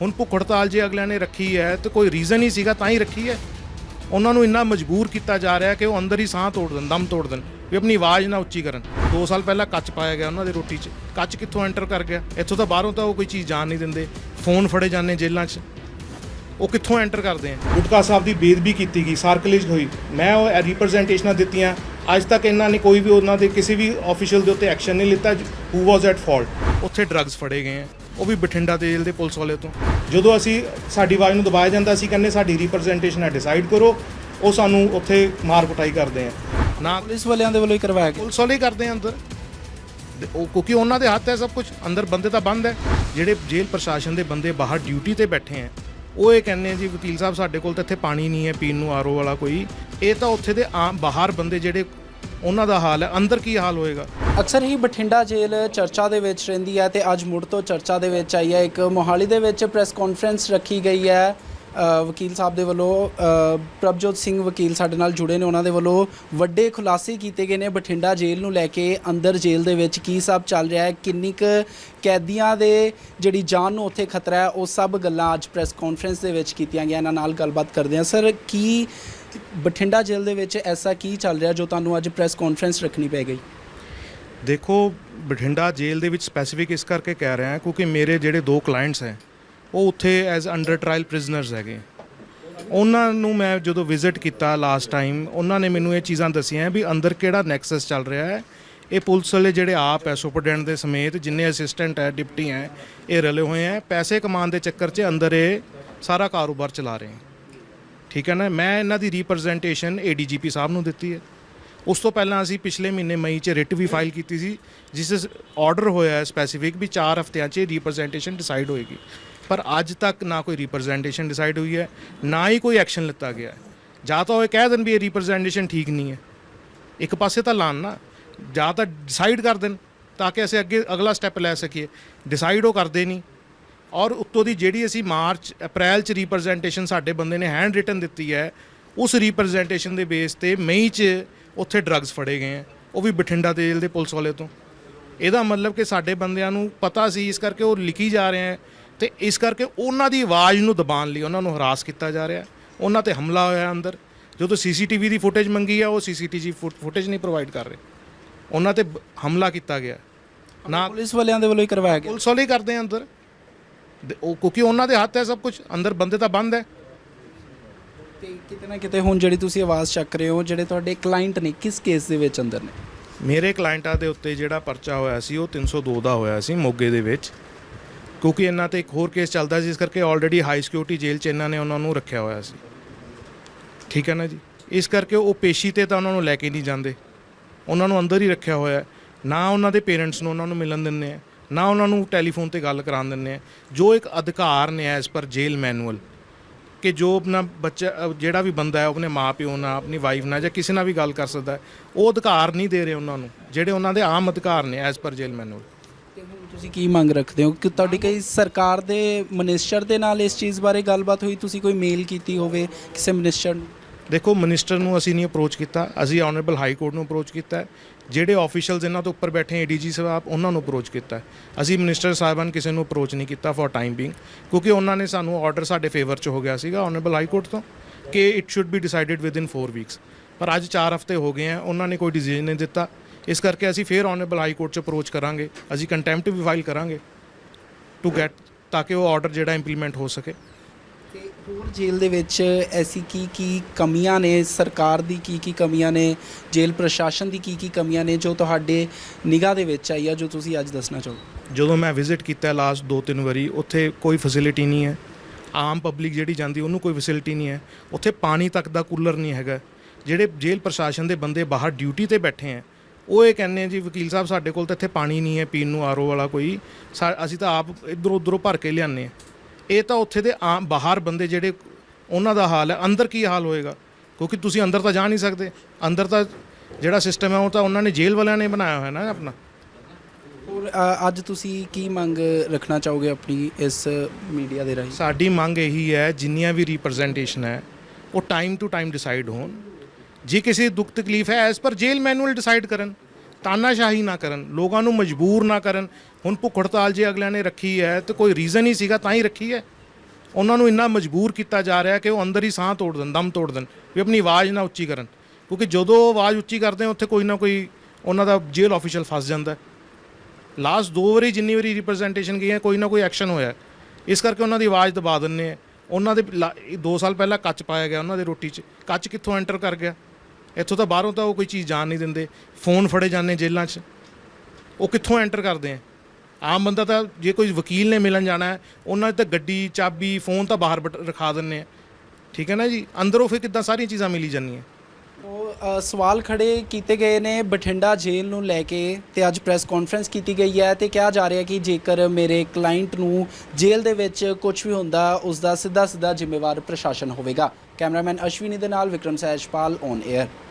ਹੁਣ ਭੁੱਖ ਹੜਤਾਲ ਜੇ ਅਗਲਿਆਂ ਨੇ ਰੱਖੀ ਹੈ ਤੇ ਕੋਈ ਰੀਜ਼ਨ ਹੀ ਸੀਗਾ ਤਾਂ ਹੀ ਰੱਖੀ ਹੈ। ਉਹਨਾਂ ਨੂੰ ਇੰਨਾ ਮਜਬੂਰ ਕੀਤਾ ਜਾ ਰਿਹਾ ਕਿ ਉਹ ਅੰਦਰ ਹੀ ਸਾਹ ਤੋੜ ਦੇਣ ਦਮ ਤੋੜ ਦੇਣ ਵੀ ਆਪਣੀ ਆਵਾਜ਼ ਨਾ ਉੱਚੀ ਕਰਨ। 2 ਸਾਲ ਪਹਿਲਾਂ ਕੱਚ ਪਾਇਆ ਗਿਆ ਉਹਨਾਂ ਦੀ ਰੋਟੀ 'ਚ। ਕੱਚ ਕਿੱਥੋਂ ਐਂਟਰ ਕਰ ਗਿਆ? ਇੱਥੋਂ ਤਾਂ ਬਾਹਰੋਂ ਤਾਂ ਉਹ ਕੋਈ ਚੀਜ਼ ਜਾਣ ਨਹੀਂ ਦਿੰਦੇ। ਫੋਨ ਫੜੇ ਜਾਂਦੇ ਜੇਲ੍ਹਾਂ 'ਚ। ਉਹ ਕਿੱਥੋਂ ਐਂਟਰ ਕਰਦੇ ਆ? ਗੁਟਕਾ ਸਾਹਿਬ ਦੀ ਬੇਦਬੀ ਕੀਤੀ ਗਈ ਸਰਕਲੇਜ ਹੋਈ। ਮੈਂ ਉਹ ਰਿਪਰੈਜ਼ੈਂਟੇਸ਼ਨਾਂ ਦਿੱਤੀਆਂ। ਅੱਜ ਤੱਕ ਇਹਨਾਂ ਨੇ ਕੋਈ ਵੀ ਉਹਨਾਂ ਦੇ ਕਿਸੇ ਵੀ ਆਫੀਸ਼ੀਅਲ ਦੇ ਉੱਤੇ ਐਕਸ਼ਨ ਨਹੀਂ ਲਿੱਤਾ। ਹੂ ਵਾਸ ਐਟ ਫਾਲਟ ਉੱਥੇ ਡਰੱਗਸ ਫੜੇ ਗਏ ਆ। ਉਹ ਵੀ ਬਠਿੰਡਾ ਦੇ ਜੇਲ੍ਹ ਦੇ ਪੁਲਿਸ ਵਾਲੇ ਤੋਂ। ਜਦੋਂ ਅਸੀਂ ਸਾਡੀ ਆਵਾਜ਼ ਨੂੰ ਦਬਾਇਆ ਜਾਂਦਾ ਸੀ ਕਹਿੰਦੇ ਸਾਡੀ ਰਿਪਰੈਜ਼ੈਂਟੇਸ਼ਨ ਹੈ ਡਿਸਾਈਡ ਕਰੋ। ਉਹ ਸਾਨੂੰ ਉੱਥੇ ਮਾਰ ਕੁਟਾਈ ਕਰਦੇ ਆ। ਨਾ ਪੁਲਿਸ ਵਾਲਿਆਂ ਦੇ ਵੱਲੋਂ ਹੀ ਕਰਵਾਇਆ ਗਿਆ। ਪੁਲਿਸ ਵਾਲੇ ਹੀ ਕਰਦੇ ਆ ਅੰਦਰ। ਉਹ ਕਿਉਂਕਿ ਉਹਨਾਂ ਦੇ ਹੱਥ ਹੈ ਸਭ ਕੁਝ ਅੰਦਰ ਬੰਦੇ ਤਾਂ ਬੰਦ ਹੈ। ਜਿਹੜੇ ਜੇਲ੍ਹ ਪ੍ਰਸ਼ਾਸਨ ਦੇ ਬੰਦੇ ਬਾਹਰ ਡਿਊਟੀ ਤੇ ਬੈਠੇ ਆ ਉਹ ਇਹ ਕਹਿੰਦੇ ਆ ਜੀ ਵਕੀਲ ਸਾਹਿਬ ਸਾਡੇ ਕੋਲ ਤਾਂ ਇੱਥੇ ਪਾਣੀ ਨਹੀਂ ਹੈ ਪੀਣ ਨੂੰ ਆਰਓ ਵਾਲਾ ਕੋਈ। ਇਹ ਤਾਂ ਉੱਥੇ ਦੇ ਆਮ ਬਾਹਰ ਬੰਦੇ ਜਿਹੜੇ ਉਹਨਾਂ ਦਾ ਹਾਲ ਹੈ। ਅੰਦਰ ਕੀ ਹਾਲ ਹੋਏਗਾ? ਅਕਸਰ ਹੀ ਬਠਿੰਡਾ ਜੇਲ੍ਹ ਚਰਚਾ ਦੇ ਵਿੱਚ ਰਹਿੰਦੀ ਹੈ ਤੇ ਅੱਜ ਮੁੜ ਤੋਂ ਚਰਚਾ ਦੇ ਵਿੱਚ ਆਈ ਹੈ। ਇੱਕ ਮੋਹਾਲੀ ਦੇ ਵਿੱਚ ਪ੍ਰੈਸ ਕਾਨਫਰੰਸ ਰੱਖੀ ਗਈ ਹੈ। ਵਕੀਲ ਸਾਹਿਬ ਦੇ ਵੱਲੋਂ ਪ੍ਰਭਜੋਤ ਸਿੰਘ ਵਕੀਲ ਸਾਡੇ ਨਾਲ ਜੁੜੇ ਨੇ, ਉਹਨਾਂ ਦੇ ਵੱਲੋਂ ਵੱਡੇ ਖੁਲਾਸੇ ਕੀਤੇ ਗਏ ਨੇ। ਬਠਿੰਡਾ ਜੇਲ੍ਹ ਨੂੰ ਲੈ ਕੇ ਅੰਦਰ ਜੇਲ੍ਹ ਦੇ ਵਿੱਚ ਕੀ ਸਭ ਚੱਲ ਰਿਹਾ ਹੈ? ਕਿੰਨੀ ਕੁ ਕੈਦੀਆਂ ਦੇ ਜਿਹੜੀ ਜਾਨ ਨੂੰ ਉੱਥੇ ਖਤਰਾ ਹੈ, ਉਹ ਸਭ ਗੱਲਾਂ ਅੱਜ ਪ੍ਰੈਸ ਕਾਨਫਰੰਸ ਦੇ ਵਿੱਚ ਕੀਤੀਆਂ ਗਈਆਂ। ਇਹਨਾਂ ਨਾਲ ਗੱਲਬਾਤ ਕਰਦੇ ਹਾਂ। ਸਰ, ਕੀ ਬਠਿੰਡਾ ਜੇਲ੍ਹ ਦੇ ਵਿੱਚ ਐਸਾ ਕੀ ਚੱਲ ਰਿਹਾ ਜੋ ਤੁਹਾਨੂੰ ਅੱਜ ਪ੍ਰੈਸ ਕਾਨਫਰੰਸ ਰੱਖਣੀ ਪੈ ਗਈ? ਦੇਖੋ, ਬਠਿੰਡਾ ਜੇਲ੍ਹ ਦੇ ਵਿੱਚ ਸਪੈਸੀਫਿਕ ਇਸ ਕਰਕੇ ਕਹਿ ਰਿਹਾ ਹਾਂ ਕਿਉਂਕਿ ਮੇਰੇ ਜਿਹੜੇ ਦੋ ਕਲਾਇੰਟਸ ਹੈ ਉਹ ਉੱਥੇ ਐਜ਼ ਅੰਡਰ ਟ੍ਰਾਇਲ ਪ੍ਰਿਜ਼ਨਰਸ ਹੈਗੇ। ਉਹਨਾਂ ਨੂੰ ਮੈਂ ਜਦੋਂ ਵਿਜ਼ਿਟ ਕੀਤਾ ਲਾਸਟ ਟਾਈਮ ਉਹਨਾਂ ਨੇ ਮੈਨੂੰ ਇਹ ਚੀਜ਼ਾਂ ਦੱਸੀਆਂ ਵੀ ਅੰਦਰ ਕਿਹੜਾ ਨੈਕਸਸ ਚੱਲ ਰਿਹਾ ਹੈ। ਇਹ ਪੁਲਿਸ ਵਾਲੇ ਜਿਹੜੇ ਆਪ ਹੈ, ਸੁਪਰਡੈਂਟ ਦੇ ਸਮੇਤ ਜਿੰਨੇ ਅਸਿਸਟੈਂਟ ਹੈ, ਡਿਪਟੀ ਹੈ, ਇਹ ਰਲੇ ਹੋਏ ਹੈ। ਪੈਸੇ ਕਮਾਉਣ ਦੇ ਚੱਕਰ 'ਚ ਅੰਦਰ ਇਹ ਸਾਰਾ ਕਾਰੋਬਾਰ ਚਲਾ ਰਹੇ ਹੈ। ਠੀਕ ਹੈ ਨਾ? ਮੈਂ ਇਹਨਾਂ ਦੀ ਰਿਪਰੈਜ਼ੈਂਟੇਸ਼ਨ ਏਡੀਜੀਪੀ ਸਾਹਿਬ ਨੂੰ ਦਿੱਤੀ ਹੈ। ਉਸ ਤੋਂ ਪਹਿਲਾਂ ਅਸੀਂ ਪਿਛਲੇ ਮਹੀਨੇ ਮਈ 'ਚ ਰਿਟ ਵੀ ਫਾਈਲ ਕੀਤੀ ਸੀ, ਜਿਸ ਆਰਡਰ ਹੋਇਆ ਹੈ ਸਪੈਸੀਫਿਕ ਵੀ 4 ਹਫ਼ਤਿਆਂ 'ਚ ਰਿਪਰੈਜ਼ੈਂਟੇਸ਼ਨ ਡਿਸਾਈਡ ਹੋਏਗੀ। ਪਰ ਅੱਜ ਤੱਕ ਨਾ ਕੋਈ ਰਿਪਰੈਜ਼ੈਂਟੇਸ਼ਨ ਡਿਸਾਈਡ ਹੋਈ ਹੈ, ਨਾ ਹੀ ਕੋਈ ਐਕਸ਼ਨ ਲਿੱਤਾ ਗਿਆ ਹੈ। ਜਾਂ ਤਾਂ ਉਹ ਇਹ ਕਹਿ ਦੇਣ ਵੀ ਇਹ ਰਿਪਰੈਜ਼ੈਂਟੇਸ਼ਨ ਠੀਕ ਨਹੀਂ ਹੈ। ਇੱਕ ਪਾਸੇ ਤਾਂ ਲਾਣ ਨਾ, ਜਾਂ ਤਾਂ ਡਿਸਾਈਡ ਕਰ ਦੇਣ, ਤਾਂ ਕਿ ਅਸੀਂ ਅੱਗੇ ਅਗਲਾ ਸਟੈਪ ਲੈ ਸਕੀਏ। ਡਿਸਾਈਡ ਉਹ ਕਰਦੇ ਨਹੀਂ। ਔਰ ਉੱਤੋਂ ਦੀ ਜਿਹੜੀ ਅਸੀਂ ਮਾਰਚ, ਅਪ੍ਰੈਲ ਚ ਰਿਪਰੈਜ਼ੈਂਟੇਸ਼ਨ ਸਾਡੇ ਬੰਦੇ ਨੇ ਹੈਂਡ ਰਿਟਨ ਦਿੱਤੀ ਹੈ, ਉਸ ਰਿਪਰੈਜ਼ੈਂਟੇਸ਼ਨ ਦੇ ਬੇਸ ਤੇ ਮਈ ਚ ਉੱਥੇ ਡਰੱਗਸ ਫੜੇ ਗਏ ਹੈ। ਉਹ ਵੀ ਬਠਿੰਡਾ ਜੇਲ੍ਹ ਦੇ ਪੁਲਿਸ ਵਾਲੇ ਤੋਂ। ਇਹਦਾ ਮਤਲਬ ਕਿ ਸਾਡੇ ਬੰਦਿਆਂ ਨੂੰ ਪਤਾ ਸੀ, ਇਸ ਕਰਕੇ ਉਹ ਲਿਖੀ ਜਾ ਰਹੇ ਹੈ ਤੇ ਇਸ ਕਰਕੇ ਉਹਨਾਂ ਦੀ ਆਵਾਜ਼ ਨੂੰ ਦਬਾਉਣ ਲਈ ਉਹਨਾਂ ਨੂੰ ਹਰਾਸ ਕੀਤਾ ਜਾ ਰਿਹਾ। ਉਹਨਾਂ ਤੇ ਹਮਲਾ ਹੋਇਆ ਅੰਦਰ। ਜਦੋਂ ਸੀਸੀਟੀਵੀ ਦੀ ਫੁਟੇਜ ਮੰਗੀ ਆ ਉਹ ਸੀਸੀਟੀਵੀ ਫੁਟੇਜ ਨਹੀਂ ਪ੍ਰੋਵਾਈਡ ਕਰ ਰਹੇ। ਉਹਨਾਂ ਤੇ ਹਮਲਾ ਕੀਤਾ ਗਿਆ। ਨਾ ਪੁਲਿਸ ਵਾਲਿਆਂ ਦੇ ਵੱਲੋਂ ਹੀ ਕਰਵਾਇਆ ਗਿਆ। ਪੁਲਿਸ ਵਾਲੇ ਹੀ ਕਰਦੇ ਆ ਅੰਦਰ। ਉਹ ਕਿਉਂਕਿ ਉਹਨਾਂ ਦੇ ਹੱਥ ਹੈ ਸਭ ਕੁਝ ਅੰਦਰ ਬੰਦੇ ਤਾਂ ਬੰਦ ਹੈ। ਤੇ ਕਿਤੇ ਨਾ ਕਿਤੇ ਹੁਣ ਜਿਹੜੀ ਤੁਸੀਂ ਆਵਾਜ਼ ਚੱਕ ਰਹੇ ਹੋ ਜਿਹੜੇ ਤੁਹਾਡੇ ਕਲਾਇੰਟ ਨੇ ਕਿਸ ਕੇਸ ਦੇ ਵਿੱਚ ਅੰਦਰ ਨੇ? ਮੇਰੇ ਕਲਾਇੰਟਾਂ ਦੇ ਉੱਤੇ ਜਿਹੜਾ ਪਰਚਾ ਹੋਇਆ ਸੀ ਉਹ 302 ਦਾ ਹੋਇਆ ਸੀ ਮੋਗੇ ਦੇ ਵਿੱਚ। ਕਿਉਂਕਿ ਇਹਨਾਂ ਤੇ ਇੱਕ ਹੋਰ ਕੇਸ ਚੱਲਦਾ ਸੀ, ਇਸ ਕਰਕੇ ਆਲਰੇਡੀ ਹਾਈ ਸਿਕਿਉਰਿਟੀ ਜੇਲ੍ਹ 'ਚ ਇਹਨਾਂ ਨੇ ਉਹਨਾਂ ਨੂੰ ਰੱਖਿਆ ਹੋਇਆ ਸੀ। ਠੀਕ ਹੈ ਨਾ ਜੀ? ਇਸ ਕਰਕੇ ਉਹ ਪੇਸ਼ੀ ਤੇ ਤਾਂ ਉਹਨਾਂ ਨੂੰ ਲੈ ਕੇ ਨਹੀਂ ਜਾਂਦੇ। ਉਹਨਾਂ ਨੂੰ ਅੰਦਰ ਹੀ ਰੱਖਿਆ ਹੋਇਆ ਨਾ ਉਹਨਾਂ ਦੇ ਪੇਰੈਂਟਸ ਨੂੰ ਉਹਨਾਂ ਨੂੰ ਮਿਲਣ ਦਿੰਦੇ ਆ ਨਾ ਉਹਨਾਂ ਨੂੰ ਟੈਲੀਫੋਨ ਤੇ ਗੱਲ ਕਰਾਉਣ ਦਿੰਦੇ ਆ ਜੋ ਇੱਕ ਅਧਿਕਾਰ ਨੇ ਐਸ ਪਰ ਜੇਲ੍ਹ ਮੈਨੂਅਲ ਕਿ ਜੋ ਆਪਣਾ ਬੱਚਾ ਜਿਹੜਾ ਵੀ ਬੰਦਾ ਹੈ, ਉਹ ਆਪਣੇ ਮਾਪਿਓ ਨਾਲ, ਆਪਣੀ ਵਾਈਫ ਨਾਲ ਜਾਂ ਕਿਸੇ ਨਾਲ ਵੀ ਗੱਲ ਕਰ ਸਕਦਾ ਹੈ, ਉਹ ਅਧਿਕਾਰ ਨਹੀਂ ਦੇ ਰਹੇ ਉਹਨਾਂ ਨੂੰ, ਜਿਹੜੇ ਉਹਨਾਂ ਦੇ ਆਮ ਅਧਿਕਾਰ ਨੇ ਐਸ ਪਰ ਜੇਲ੍ਹ ਮੈਨੂਅਲ ਤੇ ਹੁਣ ਤੁਸੀਂ ਕੀ ਮੰਗ ਰੱਖਦੇ ਹੋ? ਕਿ ਤੁਹਾਡੀ ਕਈ ਸਰਕਾਰ ਦੇ ਮਨਿਸਟਰ ਦੇ ਨਾਲ ਇਸ ਚੀਜ਼ ਬਾਰੇ ਗੱਲਬਾਤ ਹੋਈ? ਤੁਸੀਂ ਕੋਈ ਮੇਲ ਕੀਤੀ ਹੋਵੇ ਕਿਸੇ ਮਨਿਸਟਰ ਨੂੰ? ਦੇਖੋ ਮਨਿਸਟਰ ਨੂੰ ਅਸੀਂ ਨਹੀਂ ਅਪਰੋਚ ਕੀਤਾ। ਅਸੀਂ ਆਨਰੇਬਲ ਹਾਈ ਕੋਰਟ ਨੂੰ ਅਪਰੋਚ ਕੀਤਾ। ਜਿਹੜੇ ਆਫੀਸ਼ੀਅਲਸ ਇਹਨਾਂ ਤੋਂ ਉੱਪਰ ਬੈਠੇ ਏਡੀਜੀ ਸਾਹਿਬ ਉਹਨਾਂ ਨੂੰ ਅਪਰੋਚ ਕੀਤਾ। ਅਸੀਂ ਮਨਿਸਟਰ ਸਾਹਿਬਾਨ ਕਿਸੇ ਨੂੰ ਅਪਰੋਚ ਨਹੀਂ ਕੀਤਾ ਫॉर ਟਾਈਮ ਬੀਇੰਗ ਕਿਉਂਕਿ ਉਹਨਾਂ ਨੇ ਸਾਨੂੰ ਆਰਡਰ ਸਾਡੇ ਫੇਵਰ 'ਚ ਹੋ ਗਿਆ ਸੀਗਾ ਆਨਰੇਬਲ ਹਾਈ ਕੋਰਟ ਤੋਂ ਕਿ it should be decided within 4 weeks ਪਰ ਅੱਜ 4 ਹਫ਼ਤੇ ਹੋ ਗਏ ਆ, ਉਹਨਾਂ ਨੇ ਕੋਈ ਡਿਸੀਜਨ ਨਹੀਂ ਦਿੱਤਾ। ਇਸ ਕਰਕੇ ਅਸੀਂ ਫੇਰ ਆਨਰੇਬਲ ਹਾਈ ਕੋਰਟ 'ਚ ਅਪਰੋਚ ਕਰਾਂਗੇ। ਅਸੀਂ ਕੰਟੈਂਪਟ ਵੀ ਫਾਈਲ ਕਰਾਂਗੇ ਟੂ ਗੈਟ ਤਾਂ ਕਿ ਉਹ ਆਰਡਰ ਜਿਹੜਾ ਇੰਪਲੀਮੈਂਟ ਹੋ ਸਕੇ। ਤੇ ਹੋਰ ਜੇਲ੍ਹ ਦੇ ਵਿੱਚ ਐਸੀ ਕੀ ਕੀ ਕਮੀਆਂ ਨੇ? ਸਰਕਾਰ ਦੀ ਕੀ ਕੀ ਕਮੀਆਂ ਨੇ? ਜੇਲ੍ਹ ਪ੍ਰਸ਼ਾਸਨ ਦੀ ਕੀ ਕੀ ਕਮੀਆਂ ਨੇ ਜੋ ਤੁਹਾਡੇ ਨਿਗਾਹ ਦੇ ਵਿੱਚ ਆਈ ਆ ਜੋ ਤੁਸੀਂ ਅੱਜ ਦੱਸਣਾ ਚਾਹੋ? ਜਦੋਂ ਮੈਂ ਵਿਜ਼ਿਟ ਕੀਤਾ ਲਾਸਟ 2-3 ਵਾਰੀ ਉੱਥੇ ਕੋਈ ਫੈਸਿਲਿਟੀ ਨਹੀਂ ਹੈ। ਆਮ ਪਬਲਿਕ ਜਿਹੜੀ ਜਾਂਦੀ ਉਹਨੂੰ ਕੋਈ ਫੈਸਿਲਿਟੀ ਨਹੀਂ ਹੈ। ਉੱਥੇ ਪਾਣੀ ਤੱਕ ਦਾ ਕੂਲਰ ਨਹੀਂ ਹੈਗਾ। ਜਿਹੜੇ ਜੇਲ੍ਹ ਪ੍ਰਸ਼ਾਸਨ ਦੇ ਬੰਦੇ ਬਾਹਰ ਡਿਊਟੀ ਤੇ ਬੈਠੇ ਆ ਉਹ ਇਹ ਕਹਿੰਦੇ ਆ ਜੀ ਵਕੀਲ ਸਾਹਿਬ ਸਾਡੇ ਕੋਲ ਤਾਂ ਇੱਥੇ ਪਾਣੀ ਨਹੀਂ ਹੈ ਪੀਣ ਨੂੰ ਆਰਓ ਵਾਲਾ ਕੋਈ। ਸਾ- ਅਸੀਂ ਤਾਂ ਆਪ ਇਧਰੋਂ ਉਧਰੋਂ ਭਰ ਕੇ ਲਿਆਉਂਦੇ ਆ ਇਹ ਤਾਂ ਉੱਥੇ ਦੇ ਆਮ ਬਾਹਰ ਬੰਦੇ ਜਿਹੜੇ ਉਹਨਾਂ ਦਾ ਹਾਲ ਹੈ ਅੰਦਰ ਕੀ ਹਾਲ ਹੋਏਗਾ? ਕਿਉਂਕਿ ਤੁਸੀਂ ਅੰਦਰ ਤਾਂ ਜਾ ਨਹੀਂ ਸਕਦੇ। ਅੰਦਰ ਤਾਂ ਜਿਹੜਾ ਸਿਸਟਮ ਹੈ ਉਹ ਤਾਂ ਉਹਨਾਂ ਨੇ ਜੇਲ੍ਹ ਵਾਲਿਆਂ ਨੇ ਬਣਾਇਆ ਹੋਇਆ ਨਾ ਆਪਣਾ। ਹੋਰ ਅ, ਅੱਜ ਤੁਸੀਂ ਕੀ ਮੰਗ ਰੱਖਣਾ ਚਾਹੋਗੇ ਆਪਣੀ ਇਸ ਮੀਡੀਆ ਦੇ ਰਾਹੀਂ? ਸਾਡੀ ਮੰਗ ਇਹੀ ਹੈ ਜਿੰਨੀਆਂ ਵੀ ਰਿਪਰੈਜ਼ੈਂਟੇਸ਼ਨ ਹੈ ਉਹ ਟਾਈਮ ਟੂ ਟਾਈਮ ਡਿਸਾਈਡ ਹੋਣ। ਜੇ ਕਿਸੇ ਦੁੱਖ ਤਕਲੀਫ ਹੈ ਐਸ ਪਰ ਜੇਲ੍ਹ ਮੈਨੂਅਲ ਡਿਸਾਈਡ ਕਰਨ, ਤਾਨਾਸ਼ਾਹੀ ਨਾ ਕਰਨ, ਲੋਕਾਂ ਨੂੰ ਮਜਬੂਰ ਨਾ ਕਰਨ, ਹੁਣ ਭੁੱਖ ਹੜਤਾਲ ਜੇ ਅਗਲਿਆਂ ਨੇ ਰੱਖੀ ਹੈ, ਤੇ ਕੋਈ ਰੀਜ਼ਨ ਹੀ ਸੀਗਾ, ਤਾਂ ਹੀ ਰੱਖੀ ਹੈ। ਉਹਨਾਂ ਨੂੰ ਇੰਨਾ ਮਜਬੂਰ ਕੀਤਾ ਜਾ ਰਿਹਾ ਕਿ ਉਹ ਅੰਦਰ ਹੀ ਸਾਹ ਤੋੜ ਦੇਣ, ਦਮ ਤੋੜ ਦੇਣ, ਵੀ ਆਪਣੀ ਆਵਾਜ਼ ਨਾ ਉੱਚੀ ਕਰਨ। ਕਿਉਂਕਿ ਜਦੋਂ ਆਵਾਜ਼ ਉੱਚੀ ਕਰਦੇ ਆ, ਉੱਥੇ ਕੋਈ ਨਾ ਕੋਈ ਉਹਨਾਂ ਦਾ ਜੇਲ੍ਹ ਆਫੀਸ਼ੀਅਲ ਫਸ ਜਾਂਦਾ ਲਾਸਟ ਦੋ ਵਾਰੀ ਜਿੰਨੀ ਵਾਰੀ ਰਿਪਰੈਜ਼ੈਂਟੇਸ਼ਨ ਗਈ ਹੈ ਕੋਈ ਨਾ ਕੋਈ ਐਕਸ਼ਨ ਹੋਇਆ ਇਸ ਕਰਕੇ ਉਹਨਾਂ ਦੀ ਆਵਾਜ਼ ਦਬਾ ਦਿੰਨੇ ਆ। ਉਹਨਾਂ ਦੇ 2 ਸਾਲ ਪਹਿਲਾਂ ਕੱਚ ਪਾਇਆ ਗਿਆ ਉਹਨਾਂ ਦੇ ਰੋਟੀ 'ਚ। ਕੱਚ ਕਿੱਥੋਂ ਐਂਟਰ ਕਰ ਗਿਆ? ਇੱਥੋਂ ਤਾਂ ਬਾਹਰੋਂ ਤਾਂ ਉਹ ਕੋਈ ਚੀਜ਼ ਜਾਣ ਨਹੀਂ ਦਿੰਦੇ। ਫੋਨ ਫੜੇ ਜਾਂਦੇ ਜੇਲ੍ਹਾਂ 'ਚ। ਉਹ ਕਿੱਥੋਂ ਐਂਟਰ ਕਰਦੇ ਆ? ਆਮ ਬੰਦਾ ਤਾਂ ਜੇ ਕੋਈ ਵਕੀਲ ਨੇ ਮਿਲਣ ਜਾਣਾ ਹੈ, ਉਹਨਾਂ 'ਚ ਤਾਂ ਗੱਡੀ, ਚਾਬੀ, ਫੋਨ ਤਾਂ ਬਾਹਰ ਬਟ- ਰਖਾ ਦਿੰਨੇ ਆ। ਠੀਕ ਹੈ ਨਾ ਜੀ? ਅੰਦਰੋਂ ਫਿਰ ਕਿੱਦਾਂ ਸਾਰੀਆਂ ਚੀਜ਼ਾਂ ਮਿਲੀ ਜਾਂਦੀਆਂ? ਅ, ਸਵਾਲ ਖੜੇ ਕੀਤੇ ਗਏ ਨੇ ਬਠਿੰਡਾ ਜੇਲ੍ਹ ਨੂੰ ਲੈ ਕੇ ਤੇ ਅੱਜ ਪ੍ਰੈਸ ਕਾਨਫਰੰਸ ਕੀਤੀ ਗਈ ਹੈ ਤੇ ਕਿਹਾ ਜਾ ਰਿਹਾ ਕਿ ਜੇਕਰ ਮੇਰੇ ਕਲਾਇੰਟ ਨੂੰ ਜੇਲ੍ਹ ਦੇ ਵਿੱਚ ਕੁਝ ਵੀ ਹੁੰਦਾ ਉਸ ਦਾ ਸਿੱਧਾ ਸਿੱਧਾ ਜ਼ਿੰਮੇਵਾਰ ਪ੍ਰਸ਼ਾਸਨ ਹੋਵੇਗਾ। ਕੈਮਰਾਮੈਨ ਅਸ਼ਵਨੀ ਦੇ ਨਾਲ ਵਿਕਰਮ ਸਹਿਜਪਾਲ ਔਨ 에ਅਰ